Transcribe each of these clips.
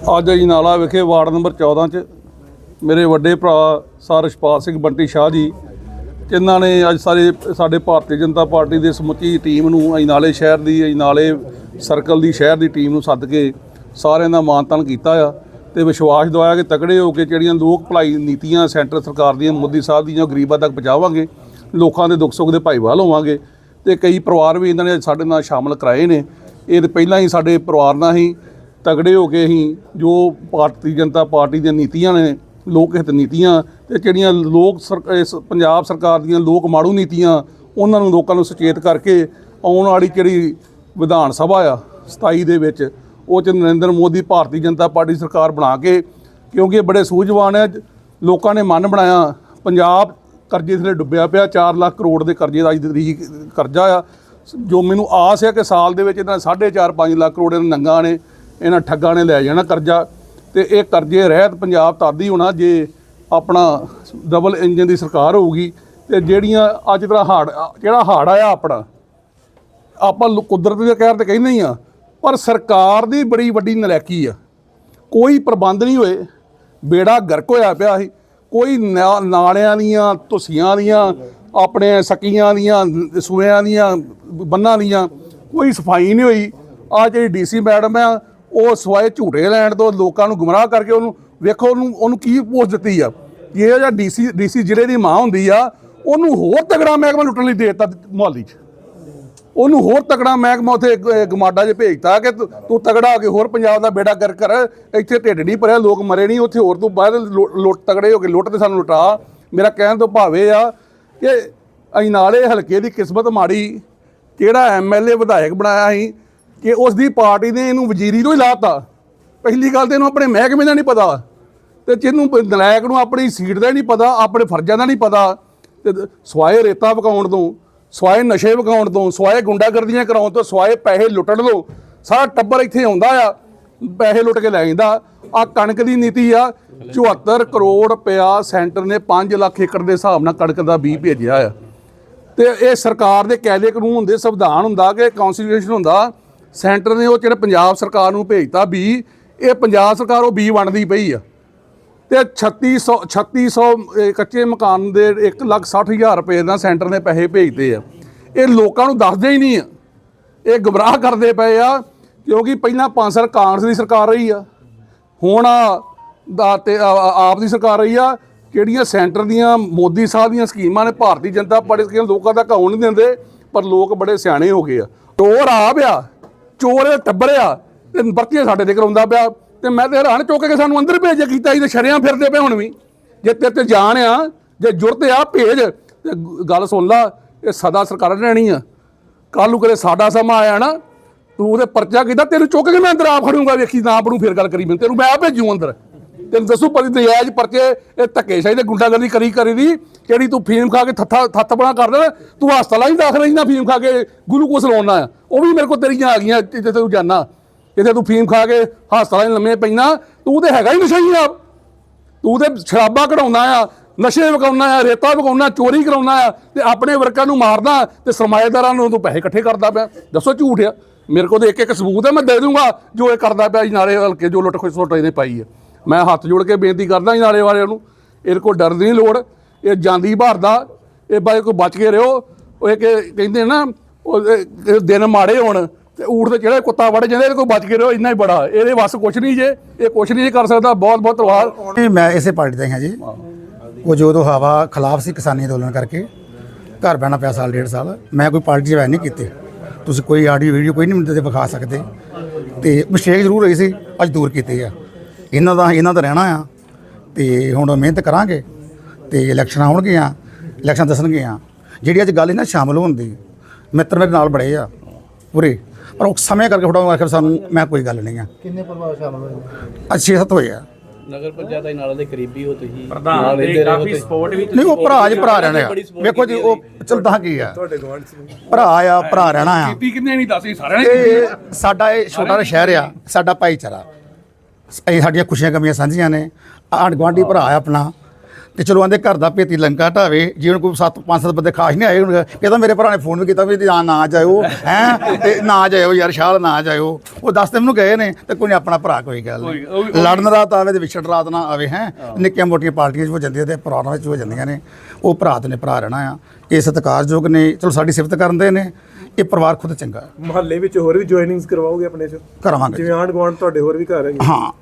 ਅੱਜ ਅਜਨਾਲਾ ਵਿਖੇ ward number 14 ਚ ਮੇਰੇ ਵੱਡੇ ਭਰਾ ਸਰ ਰਛਪਾਲ ਸਿੰਘ ਬੰਟੀ ਸ਼ਾਹ ਜੀ, ਜਿਨ੍ਹਾਂ ਨੇ ਅੱਜ ਸਾਰੇ ਸਾਡੇ ਭਾਰਤੀ ਜਨਤਾ ਪਾਰਟੀ ਦੇ ਸਮੁੱਚੀ ਟੀਮ ਨੂੰ ਅਜਨਾਲੇ ਸ਼ਹਿਰ ਦੀ ਅਜਨਾਲੇ ਸਰਕਲ ਦੀ, ਸ਼ਹਿਰ ਦੀ ਟੀਮ ਨੂੰ ਸੱਦ ਕੇ ਸਾਰਿਆਂ ਦਾ ਮਾਨਤਾਨ ਕੀਤਾ ਆ ਤੇ ਵਿਸ਼ਵਾਸ ਦਵਾਇਆ ਕਿ ਤਕੜੇ ਹੋ ਕੇ ਜਿਹੜੀਆਂ ਲੋਕ ਭਲਾਈ ਨੀਤੀਆਂ ਸੈਂਟਰ ਸਰਕਾਰ ਦੀਆਂ, ਮੋਦੀ ਸਾਹਿਬ ਦੀਆਂ ਗਰੀਬਾਂ ਤੱਕ ਪਹੁੰਚਾਵਾਂਗੇ, ਲੋਕਾਂ ਦੇ ਦੁੱਖ ਸੁੱਖ ਦੇ ਭਾਈਵਾਲ ਹੋਵਾਂਗੇ ਤੇ ਕਈ ਪਰਿਵਾਰ ਵੀ ਇਹਨਾਂ ਨੇ ਸਾਡੇ ਨਾਲ ਸ਼ਾਮਲ ਕਰਾਏ ਨੇ। ਇਹ ਤੇ ਪਹਿਲਾਂ ਹੀ ਸਾਡੇ ਪਰਿਵਾਰ ਨਾਲ ਹੀ ਤਗੜੇ ਹੋ ਕੇ ਅਸੀਂ ਜੋ ਭਾਰਤੀ ਜਨਤਾ ਪਾਰਟੀ ਦੀਆਂ ਨੀਤੀਆਂ ਨੇ, ਲੋਕ ਹਿੱਤ ਨੀਤੀਆਂ ਤੇ ਜਿਹੜੀਆਂ ਲੋਕ ਸਰ- ਇਸ ਪੰਜਾਬ ਸਰਕਾਰ ਦੀਆਂ ਲੋਕ ਮਾੜੂ ਨੀਤੀਆਂ, ਉਹਨਾਂ ਨੂੰ ਲੋਕਾਂ ਨੂੰ ਸੁਚੇਤ ਕਰਕੇ ਆਉਣ ਵਾਲੀ ਜਿਹੜੀ ਵਿਧਾਨ ਸਭਾ ਆ 27 ਦੇ ਵਿੱਚ, ਉਹ ਚ ਨਰਿੰਦਰ ਮੋਦੀ ਭਾਰਤੀ ਜਨਤਾ ਪਾਰਟੀ ਸਰਕਾਰ ਬਣਾ ਕੇ, ਕਿਉਂਕਿ ਇਹ ਬੜੇ ਸੂਝਵਾਨ ਹੈ ਲੋਕਾਂ ਨੇ ਮਨ ਬਣਾਇਆ, ਪੰਜਾਬ ਕਰਜ਼ੇ ਥੱਲੇ ਡੁੱਬਿਆ ਪਿਆ 4 ਲੱਖ ਕਰੋੜ ਦੇ ਕਰਜ਼ੇ ਦਾ ਅੱਜ ਕਰਜ਼ਾ ਆ, ਜੋ ਮੈਨੂੰ ਆਸ ਹੈ ਕਿ ਸਾਲ ਦੇ ਵਿੱਚ ਇਹਨਾਂ 4.5 5 ਲੱਖ ਕਰੋੜ ਇਹਨਾਂ ਨੰਗਾ ਨੇ ਇਹਨਾਂ ਠੱਗਾਂ ਨੇ ਲੈ ਜਾਣਾ ਕਰਜ਼ਾ। ਤੇ ਇਹ ਕਰਜ਼ੇ ਰਹਿਤ ਪੰਜਾਬ ਤਦ ਹੀ ਹੋਣਾ, ਜੇ ਆਪਣਾ ਡਬਲ ਇੰਜਨ ਦੀ ਸਰਕਾਰ ਹੋਊਗੀ, ਤੇ ਜਿਹੜੀਆਂ ਅੱਜ ਤਰ੍ਹਾਂ ਹਾੜ, ਜਿਹੜਾ ਹਾੜ ਆਇਆ ਆਪਣਾ, ਆਪਾਂ ਕੁਦਰਤ ਦੇ ਕਹਿਰ ਤੇ ਕਹਿੰਦੇ ਹੀ ਆ, ਪਰ ਸਰਕਾਰ ਦੀ ਬੜੀ ਵੱਡੀ ਨਲੈਕੀ ਆ। ਕੋਈ ਪ੍ਰਬੰਧ ਨਹੀਂ ਹੋਏ, ਬੇੜਾ ਗਰਕ ਹੋਇਆ ਪਿਆ ਸੀ। ਕੋਈ ਨਾ- ਨਾਲਿਆਂ ਦੀਆਂ, ਧੁੱਸੀਆਂ ਦੀਆਂ, ਆਪਣੇ ਸਕੀਆਂ ਦੀਆਂ ਸੂਇਆਂ ਦੀਆਂ, ਬੰਨਾਂ ਦੀਆਂ, ਕੋਈ ਸਫ਼ਾਈ ਨਹੀਂ ਹੋਈ। ਆ ਜਿਹੜੀ ਡੀਸੀ ਮੈਡਮ ਆ ਉਹ ਸਵਾਏ ਝੂਟੇ ਲੈਣ ਤੋਂ ਲੋਕਾਂ ਨੂੰ ਗੁੰਮਰਾਹ ਕਰਕੇ ਉਹਨੂੰ, ਵੇਖੋ ਉਹਨੂੰ ਉਹਨੂੰ ਕੀ ਪੋਸਟ ਦਿੱਤੀ ਆ? ਇਹ ਜਿਹੜਾ ਡੀਸੀ ਡੀਸੀ ਜ਼ਿਲ੍ਹੇ ਦੀ ਮਾਂ ਹੁੰਦੀ ਆ, ਉਹਨੂੰ ਹੋਰ ਤਗੜਾ ਮਹਿਕਮਾ ਲੁੱਟਣ ਲਈ ਦੇ ਦਿੱਤਾ ਮੁਹਾਲੀ 'ਚ। ਉਹਨੂੰ ਹੋਰ ਤਕੜਾ ਮਹਿਕਮਾ ਉਥੇ ਗਮਾਡਾ 'ਚ ਭੇਜਤਾ ਕਿ ਤੂੰ- ਤੂੰ ਤਗੜਾ ਹੋ ਕੇ ਹੋਰ ਪੰਜਾਬ ਦਾ ਬੇੜਾ ਕਰ ਕਰ, ਇੱਥੇ ਢਿੱਡ ਨਹੀਂ ਭਰਿਆ, ਲੋਕ ਮਰੇ ਨਹੀਂ, ਉੱਥੇ ਹੋਰ ਤੋਂ ਬਾਅਦ ਲੁੱਟ ਤਗੜੇ ਹੋ ਕੇ ਲੁੱਟ ਤੇ ਸਾਨੂੰ ਲੁਟਾ। ਮੇਰਾ ਕਹਿਣ ਤੋਂ ਭਾਵੇਂ ਆ ਕਿ ਅਜਨਾਲੇ ਹਲਕੇ ਦੀ ਕਿਸਮਤ ਮਾੜੀ ਕਿਹੜਾ ਐਮਐਲਏ ਵਿਧਾਇਕ ਬਣਾਇਆ ਸੀ ਕਿ ਉਸ ਦੀ ਪਾਰਟੀ ਨੇ ਇਹਨੂੰ ਵਜ਼ੀਰੀ ਤੋਂ ਹੀ ਲਾਤਾ। ਪਹਿਲੀ ਗੱਲ ਤੇ ਇਹਨੂੰ ਆਪਣੇ ਮਹਿਕਮੇ ਦਾ ਨਹੀਂ ਪਤਾ ਤੇ ਜਿਹਨੂੰ ਪ- ਨਲਾਇਕ ਨੂੰ ਆਪਣੀ ਸੀਟ ਦਾ ਹੀ ਨਹੀਂ ਪਤਾ, ਆਪਣੇ ਫਰਜ਼ਾਂ ਦਾ ਨਹੀਂ ਪਤਾ ਤੇ ਦ- ਸਵਾਏ ਰੇਤਾ ਵਕਾਉਣ ਤੋਂ, ਸਵਾਏ ਨਸ਼ੇ ਵਕਾਉਣ ਤੋਂ, ਸਵਾਏ ਗੁੰਡਾਗਰਦੀਆਂ ਕਰਾਉਣ ਤੋਂ, ਸਵਾਏ ਪੈਸੇ ਲੁੱਟਣ ਤੋਂ, ਸਾਰਾ ਟੱਬਰ ਇੱਥੇ ਆਉਂਦਾ ਆ, ਪੈਸੇ ਲੁੱਟ ਕੇ ਲੈ ਜਾਂਦਾ। ਆ ਕਣਕ ਦੀ ਨੀਤੀ ਆ 74 ਕਰੋੜ ਰੁਪਇਆ ਸੈਂਟਰ ਨੇ 5 ਲੱਖ ਏਕੜ ਦੇ ਹਿਸਾਬ ਨਾਲ ਕਣਕ ਦਾ ਬੀਜ ਭੇਜਿਆ ਆ। ਤੇ ਇਹ ਸਰਕਾਰ ਦੇ ਕਾਇਦੇ ਕਾਨੂੰਨ ਹੁੰਦੇ, ਸੰਵਿਧਾਨ ਹੁੰਦਾ ਕਿ ਕਨਸਟੀਟਿਊਸ਼ਨ ਹੁੰਦਾ ਸੈਂਟਰ ਨੇ ਉਹ ਜਿਹੜੇ ਪੰਜਾਬ ਸਰਕਾਰ ਨੂੰ ਭੇਜਤਾ ਵੀ, ਇਹ ਪੰਜਾਬ ਸਰਕਾਰ ਉਹ ਬੀ ਵੰਡਦੀ ਪਈ ਆ। ਤੇ 3600 3600 ਇਹ ਕੱਚੇ ਮਕਾਨ ਦੇ 160000 ਰੁਪਏ ਦਾ ਸੈਂਟਰ ਨੇ ਪੈਸੇ ਭੇਜਦੇ ਆ। ਇਹ ਲੋਕਾਂ ਨੂੰ ਦੱਸਦੇ ਹੀ ਨਹੀਂ ਆ। ਇਹ ਗਮਰਾਹ ਕਰਦੇ ਪਏ ਆ, ਕਿਉਂਕਿ ਪਹਿਲਾਂ ਪੰਜ ਸਾਲ ਕਾਂਗਰਸ ਦੀ ਸਰਕਾਰ ਰਹੀ ਆ। ਹੁਣ ਦਾ ਤੇ ਆਪ ਦੀ ਸਰਕਾਰ ਰਹੀ ਆ। ਜਿਹੜੀਆਂ ਸੈਂਟਰ ਦੀਆਂ, ਮੋਦੀ ਸਾਹਿਬ ਦੀਆਂ ਸਕੀਮਾਂ ਨੇ ਭਾਰਤੀ ਜਨਤਾ ਪਾਰਟੀ ਸਕੀਮਾਂ ਲੋਕਾਂ ਤੱਕ ਆਉਣ ਨਹੀਂ ਦਿੰਦੇ, ਪਰ ਲੋਕ ਬੜੇ ਸਿਆਣੇ ਹੋ ਗਏ ਆ। ਟੋਰ ਆਪ ਆ ਚੋਰ ਇਹ ਟੱਬਰ ਆ ਤੇ ਵਰਤੀਆਂ ਸਾਡੇ ਤੇ ਕਰਾਉਂਦਾ ਪਿਆ। ਤੇ ਮੈਂ ਤੇ ਹੈਰਾਨ ਚੁੱਕ ਕੇ ਸਾਨੂੰ ਅੰਦਰ ਭੇਜਿਆ ਕੀਤਾ ਸੀ ਸ਼ਰਿਆਂ ਫਿਰਦੇ ਪਏ ਹੁਣ ਵੀ। ਜੇ ਤੇਰੇ ਤੇ ਜਾਣ ਆ, ਜੇ ਜੁਰਤ ਆ, ਭੇਜ। ਤੇ ਗੱਲ ਸੁਣ ਲਾ, ਇਹ ਸਦਾ ਸਰਕਾਰ ਰਹਿਣੀ ਆ। ਕੱਲ ਨੂੰ ਕਦੇ ਸਾਡਾ ਸਮਾਂ ਆਇਆ ਨਾ, ਤੂੰ ਉਹਦੇ ਪਰਚਾ ਕੀਤਾ, ਤੈਨੂੰ ਚੁੱਕ ਕੇ ਮੈਂ ਅੰਦਰ ਆਪ ਖੜੂੰਗਾ, ਵੇਖੀ ਨਾ ਨੂੰ ਫਿਰ ਗੱਲ ਕਰੀ ਮੈਂ, ਤੈਨੂੰ ਮੈਂ ਆ ਭੇਜੂ ਅੰਦਰ। ਤੈਨੂੰ ਦੱਸੂ ਪਰ ਨਜਾਇਜ਼ ਪਰਚੇ, ਇਹ ਧੱਕੇਸ਼ਾਹੀ ਤੇ ਗੁੰਡਾਗਰਦੀ ਕਰੀ ਕਰੀ ਦੀ, ਕਿਹੜੀ ਤੂੰ ਫੀਮ ਖਾ ਕੇ ਥੱਥਾ ਥੱਥ ਬਣਾ ਕਰਦਾ ਤੂੰ ਹਸਪਤਾਲਾਂ ਹੀ ਦਾਖਲ ਰਹਿੰਦਾ ਫੀਮ ਖਾ ਕੇ, ਗਲੂਕੋਸ ਲਾਉਣਾ ਆ ਉਹ ਵੀ ਮੇਰੇ ਕੋਲ ਤੇਰੀਆਂ ਆ ਗਈਆਂ ਜਿੱਥੇ ਤੂੰ ਜਾਣਾ ਜਿੱਥੇ ਤੂੰ ਫੀਮ ਖਾ ਕੇ ਹਸਪਤਾਲਾਂ 'ਚ ਲੰਮੇ ਪੈਣਾ ਤੂੰ ਤੇ ਹੈਗਾ ਹੀ ਨਸ਼ਈ ਆਪ। ਤੂੰ ਤੇ ਸ਼ਰਾਬਾਂ ਕਢਾਉਣਾ ਆ, ਨਸ਼ੇ ਵਕਾਉਣਾ ਆ, ਰੇਤਾ ਵਕਾਉਣਾ ਚੋਰੀ ਕਰਾਉਣਾ ਆ, ਤੇ ਆਪਣੇ ਵਰਕਰਾਂ ਨੂੰ ਮਾਰਦਾ, ਤੇ ਸਰਮਾਏਦਾਰਾਂ ਨੂੰ ਤੂੰ ਪੈਸੇ ਇਕੱਠੇ ਕਰਦਾ ਪਿਆ। ਦੱਸੋ ਝੂਠ ਆ। ਮੇਰੇ ਕੋਲ ਤੇ ਇੱਕ ਇੱਕ ਸਬੂਤ ਹੈ ਮੈਂ ਦੇ ਦੂੰਗਾ, ਜੋ ਇਹ ਕਰਦਾ ਪਿਆ ਜੀ ਨਾਲੇ ਹਲਕੇ ਜੋ ਲੁੱਟ ਖੋਹ ਸੋਟੇ ਨੇ ਪਾਈ ਹੈ ਮੈਂ ਹੱਥ ਜੋੜ ਕੇ ਬੇਨਤੀ ਕਰਦਾ ਜੀ ਨਾਲੇ ਵਾਲਿਆਂ ਨੂੰ ਇਹਦੇ ਕੋਲ ਡਰ ਦੀ ਨਹੀਂ ਲੋੜ, ਇਹ ਜਾਂਦੀ ਭਰਦਾ ਇਹ ਬਾਈ ਕੋਈ ਬਚ ਕੇ ਰਿਓ ਉਹ ਇੱਕ ਕਹਿੰਦੇ ਨਾ, ਉਹ ਦਿਨ ਮਾੜੇ ਹੋਣ, ਤੇ ਊਠ ਤੇ ਜਿਹੜੇ ਕੁੱਤਾ ਵੜ ਜਾਂਦਾ ਇਹਦੇ ਕੋਲ ਬਚ ਕੇ ਰਿਓ ਇੰਨਾ ਹੀ ਬੜਾ, ਇਹਦੇ ਵੱਸ ਕੁਛ ਨਹੀਂ ਜੇ, ਇਹ ਕੁਛ ਨਹੀਂ ਕਰ ਸਕਦਾ, ਬਹੁਤ ਬਹੁਤ ਧੰਨਵਾਦ। ਮੈਂ ਇਸੇ ਪਾਰਟੀ ਦਾ ਹੀ ਹਾਂ ਜੀ। ਉਹ ਜੋ ਹਵਾ ਖਿਲਾਫ ਸੀ ਕਿਸਾਨੀ ਅੰਦੋਲਨ ਕਰਕੇ, ਘਰ ਬਹਿਣਾ ਪਿਆ ਸਾਲ, ਡੇਢ ਸਾਲ, ਮੈਂ ਕੋਈ ਪਾਰਟੀ ਜੁਆਇਨ ਨਹੀਂ ਕੀਤੀ। ਤੁਸੀਂ ਕੋਈ ਆਡੀਓ, ਵੀਡੀਓ ਕੋਈ ਨਹੀਂ ਮੈਨੂੰ ਤੇ ਵਿਖਾ ਸਕਦੇ। ਤੇ ਮਿਸਟੇਕ ਜ਼ਰੂਰ ਹੋਈ ਸੀ, ਅੱਜ ਦੂਰ ਕੀਤੀ ਆ। ਇਹਨਾਂ ਦਾ ਇਹਨਾਂ ਦਾ ਰਹਿਣਾ ਆ। ਤੇ ਹੁਣ ਮਿਹਨਤ ਕਰਾਂਗੇ ਤੇ ਇਲੈਕਸ਼ਨ ਆਉਣਗੀਆਂ ਇਲੈਕਸ਼ਨ ਦੱਸਣਗੀਆਂ। ਜਿਹੜੀ ਅੱਜ ਗੱਲ ਇਹਨਾਂ ਸ਼ਾਮਲ ਹੋਣ ਦੀ ਮਿੱਤਰ ਮੇਰੇ ਨਾਲ ਬੜੇ ਆ ਪੂਰੇ ਪਰ ਉਹ ਸਮੇਂ ਕਰਕੇ ਥੋੜਾ ਆਖਰ ਸਾਨੂੰ ਮੈਂ ਕੋਈ ਗੱਲ ਨਹੀਂ ਆ। ਕਿੰਨੇ ਪਰਿਵਾਰ ਸ਼ਾਮਲ ਹੋਏ? ਅੱਜ 6-7 ਹੋਏ ਆ। ਨਗਰ ਪੰਚਾਇਤ ਦੇ ਨਾਲ ਦੇ ਕਰੀਬੀ ਹੋ ਤੁਸੀਂ ਪ੍ਰਧਾਨ ਦੇ ਕਾਫੀ ਸਪੋਰਟ ਵੀ ਨਹੀਂ ਉਹ ਭਰਾ ਜ ਭਰਾ ਰਹਿਣਾ ਆ। ਵੇਖੋ ਜੀ ਉਹ ਚਲਦਾ ਕੀ ਆ? ਭਰਾ ਆ ਭਰਾ ਰਹਿਣਾ ਆ। ਕੀਤੀ ਕਿੰਨੇ ਨਹੀਂ ਦੱਸੀ ਸਾਰਿਆਂ ਨੇ ਸਾਡਾ ਇਹ ਛੋਟਾ ਜਿਹਾ ਸ਼ਹਿਰ ਆ ਸਾਡਾ ਭਾਈਚਾਰਾ। ਇਹ ਸਾਡੀਆਂ ਖੁਸ਼ੀਆਂ ਕਮੀਆਂ ਸਾਂਝੀਆਂ ਨੇ। ਆਂਢ ਗੁਆਂਢੀ ਭਰਾ ਆ ਆਪਣਾ। ਤੇ ਚਲੋ ਆਂਦੇ ਘਰ ਦਾ ਭੇਤੀ ਲੰਕਾ ਢਾਵੇ ਜੇ ਹੁਣ ਕੋਈ ਸੱਤ ਪੰਜ ਸੱਤ ਬੰਦੇ ਖਾਸ ਨਹੀਂ ਆਏ ਹੁਣ ਕਹਿੰਦਾ ਮੇਰੇ ਭਰਾ ਨੇ ਫੋਨ ਵੀ ਕੀਤਾ ਵੀ ਨਾ ਨਾ ਜਾਇਓ ਹੈ? ਤੇ ਨਾ ਜਾਇਓ ਯਾਰ ਸ਼ਾਲ ਨਾ ਜਾਇਓ। ਉਹ ਦੱਸ ਤੇ ਮੈਨੂੰ ਗਏ ਨੇ ਤੇ ਕੋਈ ਨੀ ਆਪਣਾ ਭਰਾ ਕੋਈ ਗੱਲ ਨਹੀਂ। ਲੜਨ ਰਾਤ ਆਵੇ ਤੇ ਵਿਛੜ ਰਾਤ ਨਾ ਆਵੇ ਹੈ? ਨਿੱਕੀਆਂ ਮੋਟੀਆਂ ਪਾਰਟੀਆਂ 'ਚ ਹੋ ਜਾਂਦੀਆਂ ਤੇ ਪਰਿਵਾਰਾਂ ਵਿੱਚ ਹੋ ਜਾਂਦੀਆਂ ਨੇ। ਉਹ ਭਰਾ ਤੇ ਨੇ ਭਰਾ ਰਹਿਣਾ ਆ। ਇਹ ਸਤਿਕਾਰਯੋਗ ਨੇ। ਚਲੋ ਸਾਡੀ ਸਿਫਤ ਕਰਦੇ ਨੇ। ਇਹ ਪਰਿਵਾਰ ਖੁਦ ਚੰਗਾ ਹੈ। ਮਹੱਲੇ ਵਿੱਚ ਹੋਰ ਵੀ ਜੁਆਇਨਿੰਗਸ ਕਰਵਾਓਗੇ ਆਪਣੇ ਚ? ਕਰਾਵਾਂਗੇ। ਜਿਵੇਂ ਆਂਢ ਗੁਆਂਢ ਤੁਹਾਡੇ ਹੋਰ ਵੀ ਘਰ ਹੈਗੇ? ਹਾਂ।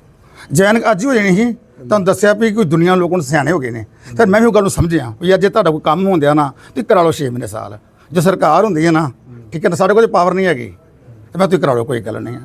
ਜੈਨ ਅੱਜ ਹੀ ਹੋ ਜਾਣੀ ਸੀ। ਤੁਹਾਨੂੰ ਦੱਸਿਆ ਵੀ ਕੋਈ ਦੁਨੀਆ ਲੋਕਾਂ ਨੂੰ ਸਿਆਣੇ ਹੋ ਗਏ ਨੇ। ਫਿਰ ਮੈਂ ਵੀ ਉਹ ਗੱਲ ਨੂੰ ਸਮਝਿਆ ਵੀ ਯਾਰ ਜੇ ਤੁਹਾਡਾ ਕੋਈ ਕੰਮ ਹੁੰਦਿਆ ਨਾ ਤੇ ਕਰਾ ਲਓ 6 ਮਹੀਨੇ ਸਾਲ। ਜੇ ਸਰਕਾਰ ਹੁੰਦੀ ਹੈ ਨਾ ਠੀਕ ਹੈ ਨਾ ਸਾਡੇ ਕੋਲ ਪਾਵਰ ਨਹੀਂ ਹੈਗੀ ਤੇ ਮੈਂ ਤੁਸੀਂ ਕਰਾ ਲਓ ਕੋਈ ਗੱਲ ਨਹੀਂ ਹੈ।